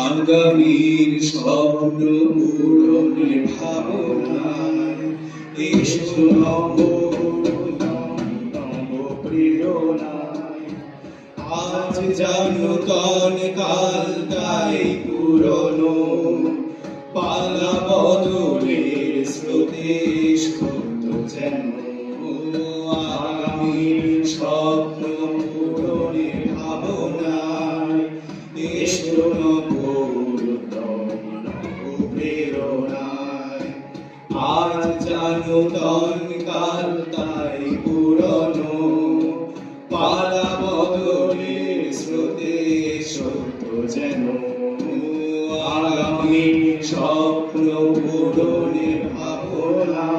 আগামীর স্বপ্ন পূরণের আজ জানো তন কাল তাই পুরনো পালা বদলের এসো নবরুদম নব প্রেরণায় আজ জানো তন কাল তাই পুরনো পালা বদলের স্রোতে সত্য যেন আগামী স্বপ্ন পূরণের ভাবনা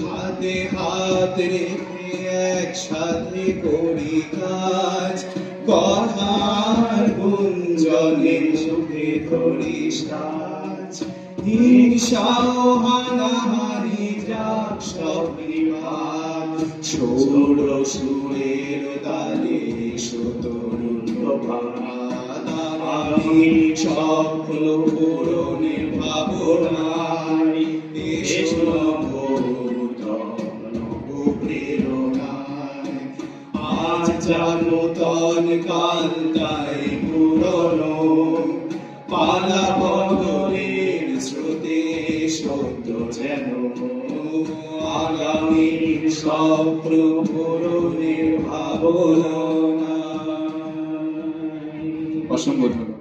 হাতে হাত রেখে একসাথে করি কাজ কথার গুঞ্জনে সুখে করিস কাজ। হিংসা ও হানাহানি যাক বিভাগ ছোট সুরের তালে সুতরুণ আমি স্বপ্ন পূরণের ভাবনায় এসো প্রেরণায়। আজ জানো তন কাল তাই পুরনো পালা বদলের স্রোতে সত্য যেন আগামীর স্বপ্ন পূরণের ভাবনা ধন্যবাদ।